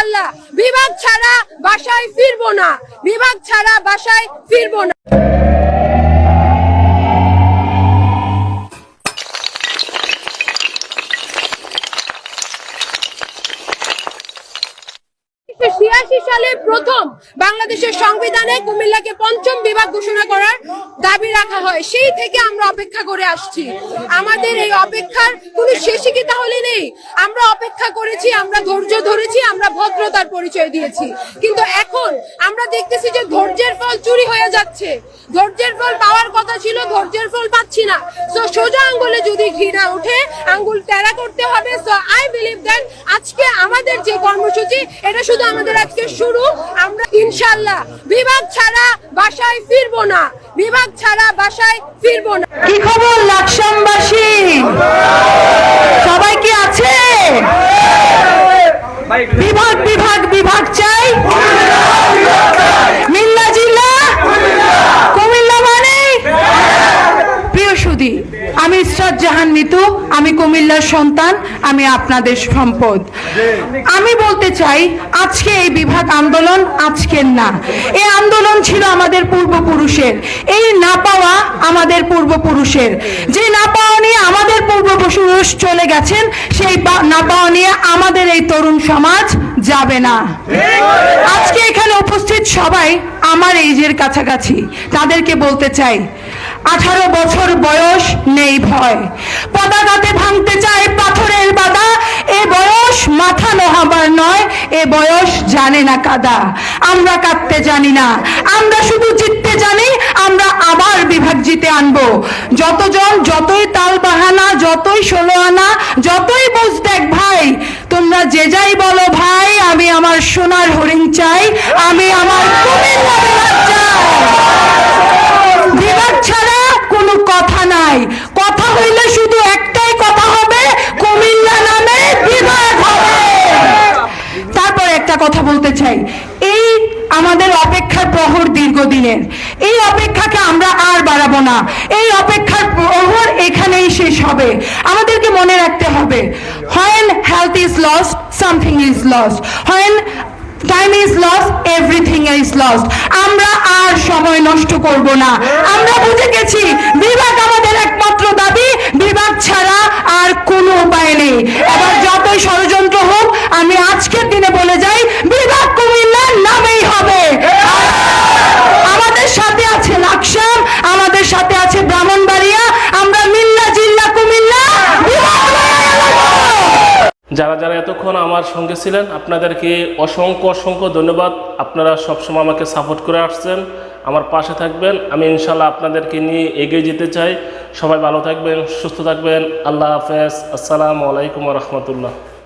ইনশাল্লাহ বিভাগ ছাড়া বাসায় ফিরবো না। বিভাগ ছাড়া বাসায় ফিরবো না। সালে প্রথম বাংলাদেশের সংবিধানে কুমিল্লাকে পঞ্চম বিভাগ ঘোষণা করার দাবি রাখা হয়। সেই থেকে আমরা অপেক্ষা করে আসছি। আমাদের এই অপেক্ষার কোনো শেষই কি তাহলে নেই? আমরা অপেক্ষা করেছি, আমরা ধৈর্য ধরেছি, আমরা ভদ্রতার পরিচয় দিয়েছি। কিন্তু এখন আমরা দেখতেছি যে ধৈর্যের ফল চুরি হয়ে যাচ্ছে। ধৈর্যের ফল পাওয়ার কথা ছিল, ধৈর্যের ফল পাচ্ছি না। সো সোজা আঙ্গুলে যদি ঘৃণা ওঠে, আঙ্গুল টেরা করতে হবে। সো আই বিলিভ দ্যাট আজকে আমাদের যে কর্মসূচি, এটা শুধু আমাদের আজকে শুরু। আমরা ইনশাল্লাহ বিভাগ ছাড়া বাসায় ফিরবো না। বিভাগ ছাড়া বাসায় ফিরবো না। কি খবর লাকসামবাসী? সবাই কি আছে? বিভাগ বিভাগ বিভাগ চাই মিল্লা জিল্লা কুমিল্লা মানে প্রিয় সুদী আমি ইসরাত জাহান মিতু, আমি কুমিল্লার সন্তান, আমি আপনাদের সম্পদ। আমি বলতে চাই, আজকে এই বিভাগ আন্দোলন আজকের না। এই আন্দোলন ছিল আমাদের পূর্বপুরুষের। এই না পাওয়া আমাদের পূর্বপুরুষের। যে না পাওয়া নিয়ে আমাদের পূর্বপুরুষ চলে গেছেন, সেই না পাওয়া নিয়ে আমাদের এই তরুণ সমাজ যাবে না। আজকে এখানে উপস্থিত সবাই আমার এইজের কাছাকাছি। তাদেরকে বলতে চাই আঠারো বছর বয়স নেই ভয়। পতাকাতে ভাঙতে চায় পাথরের বাধা। এ বয়স মাথা নোহাবার নয়, এ বয়স জানে না কাদা। আমরা কাঁদতে জানি না, আমরা শুধু জিততে জানি, আমরা আবার বিভাগ জিতে আনব। যতজন, যতই তাল বাহানা, যতই ষোলো আনা, যতই বুঝ দেখ ভাই, তোমরা যে যাই বলো ভাই, আমি আমার সোনার হরিণ চাই আমি আমার কুমিল্লা বিভাগ চাই বিভাগ ছাড়া কোনো কথা নাই কথা হইলে শুধু একটাই কথা হবে কুমিল্লা নামে বিভাগ হবে তারপর একটা কথা বলতে চাই। এই আমাদের অপেক্ষার প্রহর দীর্ঘদিনের। এই অপেক্ষাকে আমরা আর বাড়াবো না। এই অপেক্ষার প্রহর এখানেই শেষ হবে। আমাদেরকে মনে রাখতে হবে, when health is lost, something is lost. when time is loss everything is loss আমরা আর সময় নষ্ট করব না। আমরা বুঝে গেছি বিভাগ আমাদের একমাত্র দাবি বিভাগ ছাড়া আর কোনো উপায় নেই এবার যতই ষড়যন্ত্র হোক আমি আজকের দিনে বলে যাই বিভাগ কুমিল্লার নামেই হবে আমাদের সাথে আছে লাকসাম আমাদের সাথে আছে ব্রাহ্মণবাড়িয়া আমরা মিল্লা জিল্লা কুমিল্লা বিভাগ বানায় নেব। যারা যারা এতক্ষণ আমার সঙ্গে ছিলেন, আপনাদেরকে অসংখ্য অসংখ্য ধন্যবাদ। আপনারা সবসময় আমাকে সাপোর্ট করে আসছেন। আমার পাশে থাকবেন। আমি ইনশাল্লাহ আপনাদেরকে নিয়ে এগিয়ে যেতে চাই। সবাই ভালো থাকবেন, সুস্থ থাকবেন। আল্লাহ হাফেজ। আসসালামু আলাইকুম রহমতুল্লাহ।